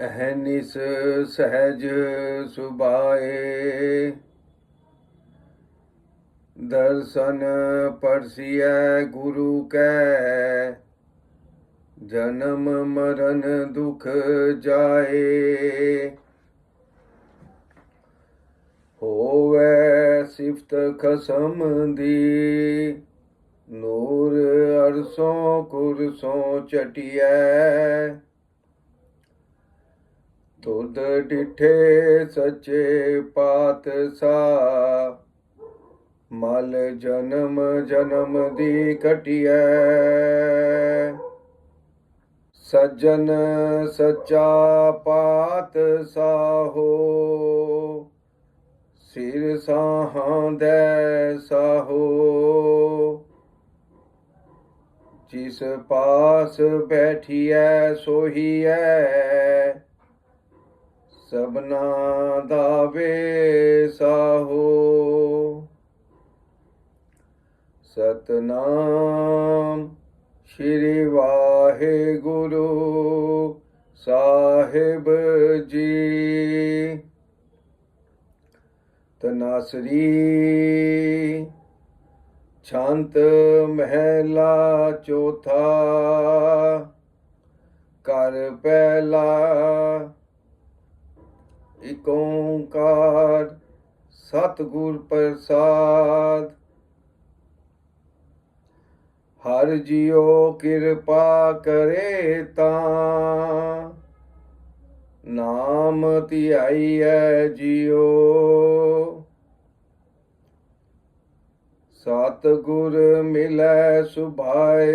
ਅਹਨਿਸ ਸਹਿਜ ਸੁਭਾਏ। ਦਰਸ਼ਨ ਪਰਸੀਐ ਗੁਰੂ ਕੈ। ਜਨਮ ਮਰਨ ਦੁਖ ਜਾਏ। ਹੋਵੇ ਸਿਫਤ ਖਸਮ ਦੀ। ਨੂਰ ਅਰਸੋਂ ਕੁਰਸੋਂ ਚਟਿਐ। ਤੁਧ ਡਿਠੇ ਸੱਚੇ ਪਾਤਸ਼ਾਹ, ਮਲ ਜਨਮ ਜਨਮ ਦੀ ਕਟਿਐ ਸੱਜਣ ਸੱਚਾ ਪਾਤਸ਼ਾਹੋ ਸਿਰ ਸਾਹਾਂ ਦੇ ਸਾਹੋ ਜਿਸ ਪਾਸ ਬੈਠੀਐ, ਸੋਹੀਐ। ਸਬਨਾ ਦਾ ਵੇ ਸਾਹੋ ਸਤਨਾਮ ਸ਼੍ਰੀ ਵਾਹਿਗੁਰੂ ਸਾਹਿਬ ਜੀ। ਤਨਾਸਰੀ ਛੰਤ ਮਹਿਲਾ ਚੌਥਾ। ਕਰ ਪਹਿਲਾ ਇਕ ਓੰਕਾਰ ਸਤਿਗੁਰ ਪ੍ਰਸਾਦ। ਹਰ ਜਿਉ ਕਿਰਪਾ ਕਰੇ ਤਾਂ ਨਾਮ ਧਿਆਈਐ ਜਿਉ। ਸਤਿਗੁਰ ਮਿਲੈ ਸੁਭਾਏ।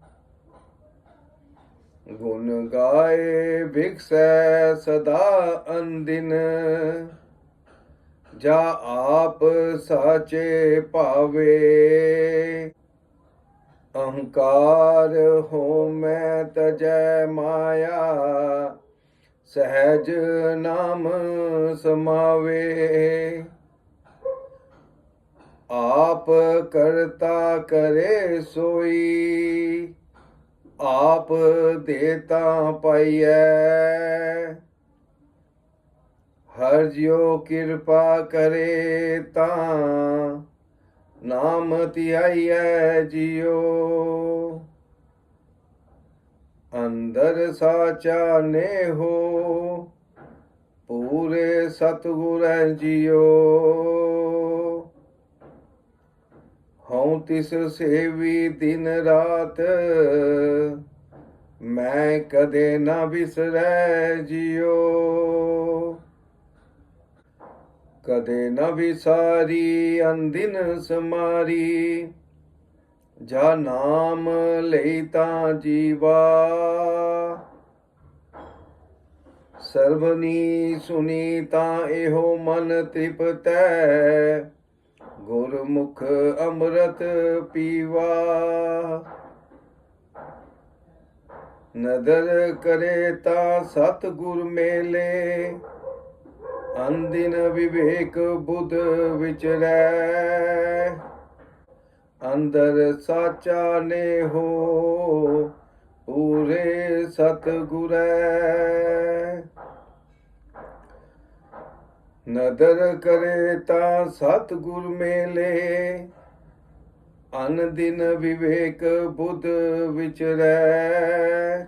ਗੁਣ ਗਾਏ ਵਿਖਸੈ ਸਦਾ ਅੰਦਿਨ ਜਾ ਆਪ ਸਾਚੇ ਭਾਵੇ, ਅਹੰਕਾਰ ਹੋ ਮੈਂ ਤਜੈ ਮਾਇਆ, ਸਹਿਜ ਨਾਮ ਸਮਾਵੇ। ਆਪ ਕਰਤਾ ਕਰੇ ਸੋਈ ਆਪ ਦੇ ਦੇਤਾ ਪਾਈਐ। ਹਰ ਜਿਉ ਕਿਰਪਾ ਕਰੇ ਤਾਂ ਨਾਮ ਧਿਆਈਐ ਜਿਉ। ਅੰਦਰ ਸਾਚਾ ਨੇ ਹੋ ਪੂਰੇ ਸਤਿਗੁਰ ਜਿਉ। ਹਉ ਤਿਸ ਸੇਵੀ ਦਿਨ ਰਾਤ। ਮੈਂ ਕਦੇ ਨਾ ਵਿਸਰੈ ਜਿਉ। ਕਦੇ ਨਾ ਵਿਸਾਰੀ ਅੰਦਿਨ ਸਮਾਰੀ। ਜਾ ਨਾਮ ਲਈ ਤਾਂ ਜੀਵਾ। ਸਰਬਨੀ ਸੁਨੀ ਤਾਂ ਇਹੋ ਮਨ ਤ੍ਰਿਪਤੈ। ਗੁਰਮੁਖ ਅੰਮ੍ਰਿਤ ਪੀਵਾ। ਨਦਰ ਕਰੇ ਤਾਂ ਸਤ ਗੁਰ ਮੇਲੇ। ਅੰਦਿਨ ਵਿਵੇਕ ਬੁੱਧ ਵਿਚਰੈ। ਅੰਦਰ ਸਾਚਾ ਨੇ ਹੋ ਪੂਰੇ ਸਤਿਗੁਰੈ। ਨਦਰ ਕਰੇ ਤਾਂ ਸਤਿਗੁਰ ਮੇਲੇ। ਅਨ ਦਿਨ ਵਿਵੇਕ ਬੁੱਧ ਵਿਚਰੈ।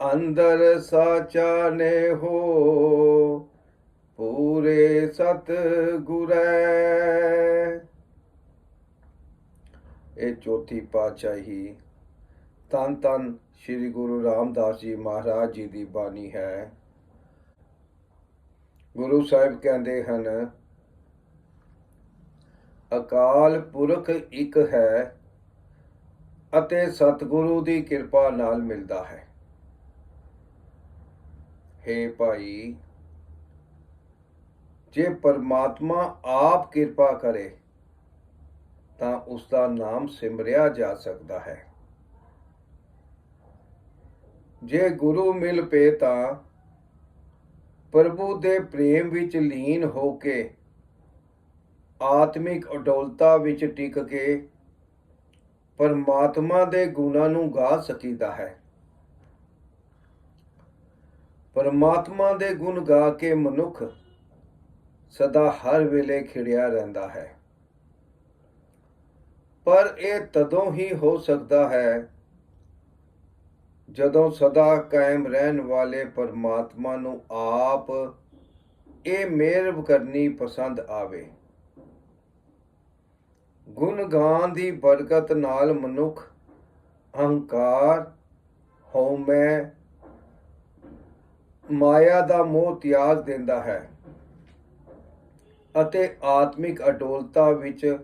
ਅੰਦਰ ਸਾਚਾ ਨੇ ਹੋ ਪੂਰੇ ਸਤ ਗੁਰੈ ਇਹ ਚੌਥੀ ਪਾਤਸ਼ਾਹੀ ਤਨ ਤਨ ਸ੍ਰੀ ਗੁਰੂ ਰਾਮਦਾਸ ਜੀ ਮਹਾਰਾਜ ਜੀ ਦੀ ਬਾਣੀ ਹੈ। ਗੁਰੂ ਸਾਹਿਬ ਕਹਿੰਦੇ ਹਨ, ਅਕਾਲ ਪੁਰਖ ਇੱਕ ਹੈ ਅਤੇ ਸਤਿਗੁਰੂ ਦੀ ਕਿਰਪਾ ਨਾਲ ਮਿਲਦਾ ਹੈ। हे ਭਾਈ, ਜੇ ਪਰਮਾਤਮਾ ਆਪ ਕਿਰਪਾ ਕਰੇ, ਤਾਂ ਉਸ ਦਾ ਨਾਮ ਸਿਮਰਿਆ ਜਾ ਸਕਦਾ ਹੈ। ਜੇ ਗੁਰੂ ਮਿਲ ਪਏ ਤਾਂ ਪ੍ਰਭੂ ਦੇ ਪ੍ਰੇਮ ਵਿੱਚ ਲੀਨ ਹੋ ਕੇ ਆਤਮਿਕ ਅਡੋਲਤਾ ਵਿੱਚ ਟਿਕ ਕੇ ਪਰਮਾਤਮਾ ਦੇ ਗੁਣਾਂ ਨੂੰ ਗਾ ਸਕੀਦਾ ਹੈ। ਪਰਮਾਤਮਾ ਦੇ ਗੁਣ ਗਾ ਕੇ ਮਨੁੱਖ ਸਦਾ ਹਰ ਵੇਲੇ ਖਿੜਿਆ ਰਹਿੰਦਾ ਹੈ। ਪਰ ਇਹ ਤਦੋਂ ਹੀ ਹੋ ਸਕਦਾ ਹੈ ਜਦੋਂ ਸਦਾ ਕਾਇਮ ਰਹਿਣ ਵਾਲੇ ਪਰਮਾਤਮਾ ਨੂੰ ਆਪ ਇਹ ਮਿਹਰ ਕਰਨੀ ਪਸੰਦ ਆਵੇ। ਗੁਣ ਗਾਨ ਦੀ ਬਰਕਤ ਨਾਲ ਮਨੁੱਖ ਅਹੰਕਾਰ, ਹਉਮੈ, ਮਾਇਆ ਦਾ ਮੋਹ ਤਿਆਗ ਦਿੰਦਾ ਹੈ ਅਤੇ ਆਤਮਿਕ ਅਡੋਲਤਾ ਵਿੱਚ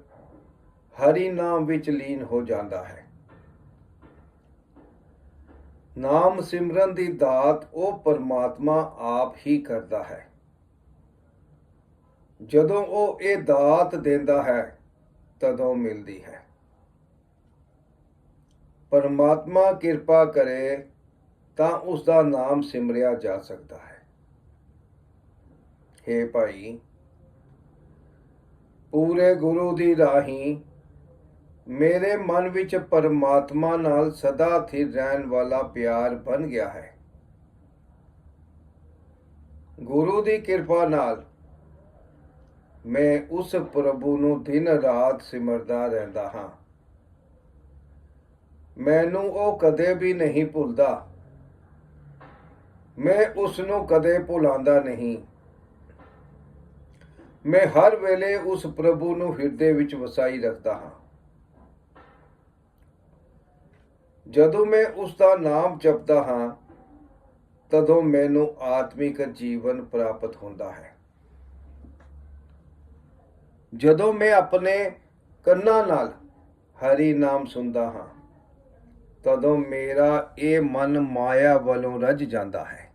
ਹਰੀ ਨਾਮ ਵਿੱਚ ਲੀਨ ਹੋ ਜਾਂਦਾ ਹੈ। ਨਾਮ ਸਿਮਰਨ ਦੀ ਦਾਤ ਉਹ ਪਰਮਾਤਮਾ ਆਪ ਹੀ ਕਰਦਾ ਹੈ। ਜਦੋਂ ਉਹ ਇਹ ਦਾਤ ਦਿੰਦਾ ਹੈ, ਤਦੋਂ ਮਿਲਦੀ ਹੈ। ਪਰਮਾਤਮਾ ਕਿਰਪਾ ਕਰੇ ਤਾਂ ਉਸ ਦਾ ਨਾਮ ਸਿਮਰਿਆ ਜਾ ਸਕਦਾ ਹੈ। हे ਭਾਈ, ਪੂਰੇ ਗੁਰੂ ਦੀ ਰਾਹੀਂ ਮੇਰੇ ਮਨ ਵਿੱਚ ਪਰਮਾਤਮਾ ਨਾਲ ਸਦਾ ਸਥਿਰ ਰਹਿਣ ਵਾਲਾ ਪਿਆਰ ਬਣ ਗਿਆ ਹੈ। ਗੁਰੂ ਦੀ ਕਿਰਪਾ ਨਾਲ ਮੈਂ ਉਸ ਪ੍ਰਭੂ ਨੂੰ ਦਿਨ ਰਾਤ ਸਿਮਰਦਾ ਰਹਿੰਦਾ ਹਾਂ। ਮੈਨੂੰ ਉਹ ਕਦੇ ਵੀ ਨਹੀਂ ਭੁੱਲਦਾ। ਮੈਂ ਉਸ ਨੂੰ ਕਦੇ ਭੁਲਾਉਂਦਾ ਨਹੀਂ। ਮੈਂ ਹਰ ਵੇਲੇ ਉਸ ਪ੍ਰਭੂ ਨੂੰ ਹਿਰਦੇ ਵਿੱਚ ਵਸਾਈ ਰੱਖਦਾ ਹਾਂ। ਜਦੋਂ ਮੈਂ ਉਸ ਦਾ ਨਾਮ ਜਪਦਾ ਹਾਂ, ਤਦੋਂ ਮੈਨੂੰ ਆਤਮਿਕ ਜੀਵਨ ਪ੍ਰਾਪਤ ਹੁੰਦਾ ਹੈ। ਜਦੋਂ ਮੈਂ ਆਪਣੇ ਕੰਨਾਂ ਨਾਲ ਹਰੀ ਨਾਮ ਸੁਣਦਾ ਹਾਂ, ਤਦੋਂ ਮੇਰਾ ਇਹ ਮਨ ਮਾਇਆ ਵੱਲੋਂ ਰੱਜ ਜਾਂਦਾ ਹੈ।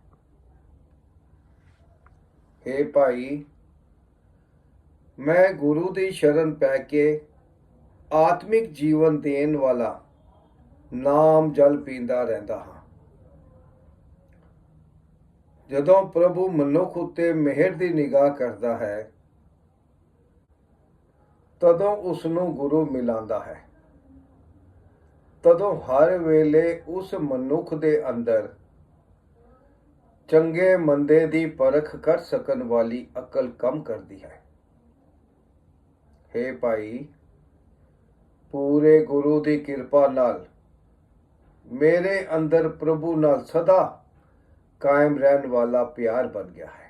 हे ਭਾਈ, ਮੈਂ ਗੁਰੂ ਦੀ ਸ਼ਰਨ ਪੈ ਕੇ ਆਤਮਿਕ ਜੀਵਨ ਦੇਣ ਵਾਲਾ ਨਾਮ ਜਲ ਪੀਂਦਾ ਰਹਿੰਦਾ ਹਾਂ। ਜਦੋਂ ਪ੍ਰਭੂ ਮਨੁੱਖ ਉੱਤੇ ਮਿਹਰ ਦੀ ਨਿਗਾਹ ਕਰਦਾ ਹੈ, ਤਦੋਂ ਉਸ ਨੂੰ ਗੁਰੂ ਮਿਲਾਂਦਾ ਹੈ। ਤਦੋਂ ਹਰ ਵੇਲੇ ਉਸ ਮਨੁੱਖ ਦੇ ਅੰਦਰ ਚੰਗੇ ਮੰਦੇ ਦੀ ਪਰਖ ਕਰ ਸਕਣ ਵਾਲੀ ਅਕਲ ਕੰਮ ਕਰਦੀ ਹੈ। हे ਭਾਈ, ਪੂਰੇ ਗੁਰੂ ਦੀ ਕਿਰਪਾ ਨਾਲ ਮੇਰੇ ਅੰਦਰ ਪ੍ਰਭੂ ਨਾਲ ਸਦਾ ਕਾਇਮ ਰਹਿਣ ਵਾਲਾ ਪਿਆਰ ਬਣ ਗਿਆ ਹੈ।